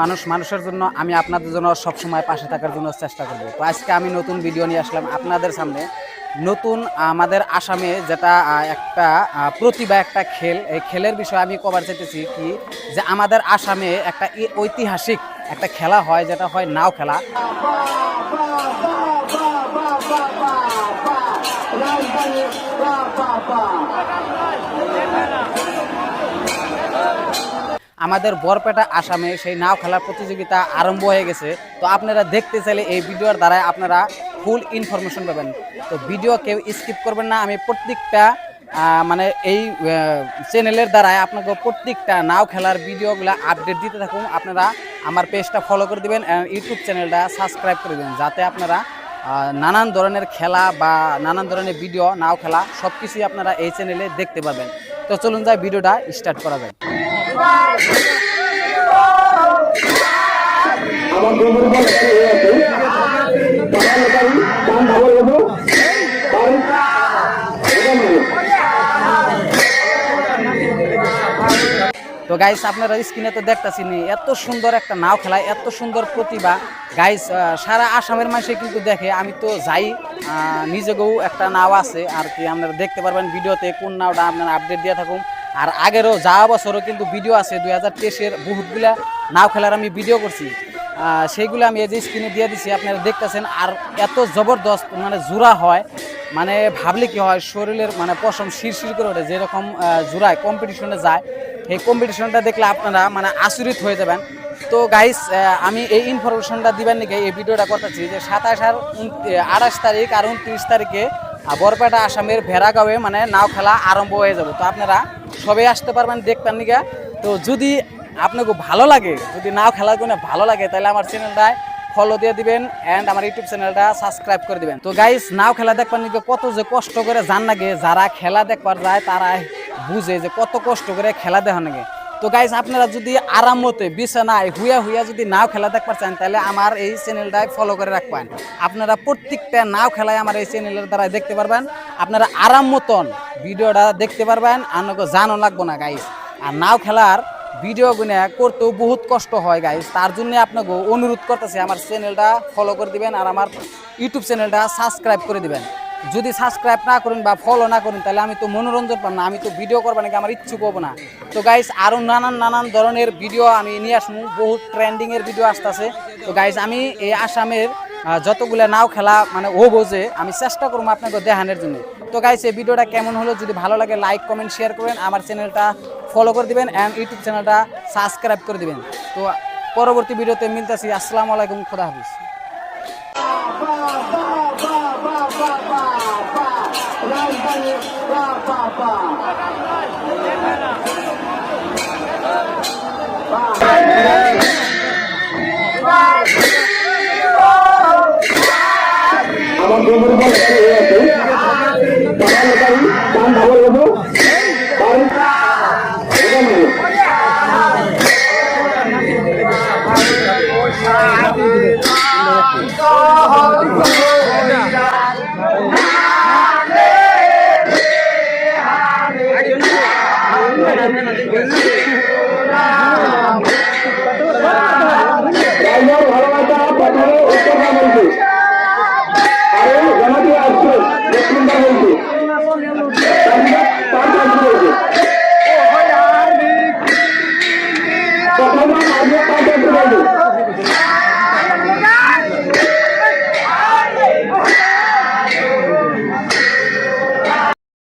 মানুষ মানুষের জন্য আমি আপনাদের জন্য সবসময় পাশে থাকার জন্য চেষ্টা করব। তো আজকে আমি নতুন ভিডিও নিয়ে আসলাম আপনাদের সামনে। নতুন আমাদের আসামে যেটা একটা প্রতিভা, একটা খেল, এই খেলের বিষয়ে আমি কবার চেতেছি কি যে আমাদের আসামে একটা ঐতিহাসিক একটা খেলা হয়, যেটা হয় নাও খেলা। আমাদের বরপেটা আসামে সেই নাও খেলার প্রতিযোগিতা আরম্ভ হয়ে গেছে। তো আপনারা দেখতে চাইলে এই ভিডিওর দ্বারা আপনারা ফুল ইনফরমেশন পাবেন। তো ভিডিও কেউ স্কিপ করবেন না। আমি প্রত্যেকটা মানে এই চ্যানেলের দ্বারাই আপনাকে প্রত্যেকটা নাও খেলার ভিডিওগুলো আপডেট দিতে থাকুন। আপনারা আমার পেজটা ফলো করে দিবেন ইউটিউব চ্যানেলটা সাবস্ক্রাইব করে দিবেন। যাতে আপনারা নানান ধরনের খেলা বা নানান ধরনের ভিডিও নাও খেলা সব কিছুই আপনারা এই চ্যানেলে দেখতে পাবেন। তো চলুন যাই, ভিডিওটা স্টার্ট করা যায় তো গাইস আপনারা স্ক্রিনে তো দেখতেছি নি এত সুন্দর একটা নাও খেলা, এত সুন্দর প্রতিভা। গাইস সারা আসামের মানুষে কিন্তু দেখে, আমি তো যাই নিজেকেও একটা নাও আছে, আর কি আপনারা দেখতে পারবেন ভিডিওতে কোন নাওটা আপনারা আপডেট দিয়ে থাকুন। আর আগেরও যাওয়া বছরও কিন্তু ভিডিও আছে, দুই হাজার তেইশের বহুতগুলা। নাও খেলার আমি ভিডিও করছি। সেইগুলো আমি এই যে স্ক্রিনে দিয়ে দিছি, আপনারা দেখতেছেন। আর এত জবরদস্ত মানে জোড়া হয়। মানে ভাবলে কি হয়, শরীরের মানে পশম শিরশির করে ওঠে, যেরকম জোড়ায় কম্পিটিশনে যায়। সেই কম্পিটিশনটা দেখলে আপনারা মানে আচরিত হয়ে যাবেন। তো গাইস আমি এই ইনফরমেশনটা দিবেন নাকি? এই ভিডিওটা করতেছি যে সাতাশ আর আঠাশ তারিখ আর উনত্রিশ তারিখে বরপেটা আসামের ভেড়াগাঁওয়ে মানে নাও খেলা আরম্ভ হয়ে যাবে। তো আপনারা সবাই আসতে পারবেন, দেখবেন নিকা তো যদি আপনাকে ভালো লাগে, যদি নাও খেলার জন্য ভালো লাগে, তাহলে আমার চ্যানেলটায় ফলো দিয়ে দিবেন অ্যান্ড আমার ইউটিউব চ্যানেলটা সাবস্ক্রাইব করে দিবেন। তো গাইস নাও খেলা দেখবার নিকে কত যে কষ্ট করে জান লাগে যারা খেলা দেখবার যায় তারা বুঝে যে কত কষ্ট করে খেলা দেখা নাগে তো গাইস আপনারা যদি আরাম মতে বিছানায় হুইয়া হুইয়া যদি নাও খেলা দেখবার চান তাহলে আমার এই চ্যানেলটায় ফলো করে রাখবেন। আপনারা প্রত্যেকটা নাও খেলায় আমার এই চ্যানেলের দ্বারা দেখতে পারবেন। আপনারা আরাম মতন ভিডিওটা দেখতে পারবেন আপনাকে জানো লাগবো না গাইস আর নাও খেলার ভিডিও গুনে করতেও বহুত কষ্ট হয় গাইস তার জন্য আপনাকে অনুরোধ করতেছি, আমার চ্যানেলটা ফলো করে দিবেন, আর আমার ইউটিউব চ্যানেলটা সাবস্ক্রাইব করে দিবেন। যদি সাবস্ক্রাইব না করেন বা ফলো না করেন, তাহলে আমি তো মনোরঞ্জন পাম না, আমি তো ভিডিও করব নাকি আমার ইচ্ছুক হব না। তো গাইস আরও নানান নানান ধরনের ভিডিও আমি নিয়ে আসব, বহুত ট্রেন্ডিংয়ের ভিডিও আসতেছে। তো গাইস আমি এই আসামের যতগুলো নাও খেলা মানে ও বোঝে আমি চেষ্টা করব আপনাকে দেখানোর জন্য। তো গাইস এই ভিডিওটা কেমন হলো? যদি ভালো লাগে লাইক কমেন্ট শেয়ার করবেন, আমার চ্যানেলটা ফলো করে দিবেন অ্যান্ড ইউটিউব চ্যানেলটা সাবস্ক্রাইব করে দিবেন। তো পরবর্তী ভিডিওতে মিলতেছি। আসসালামু আলাইকুম, খোদা হাফিজ। আমার বল হয়ে আছে বাবা লোকাল কাম ভালো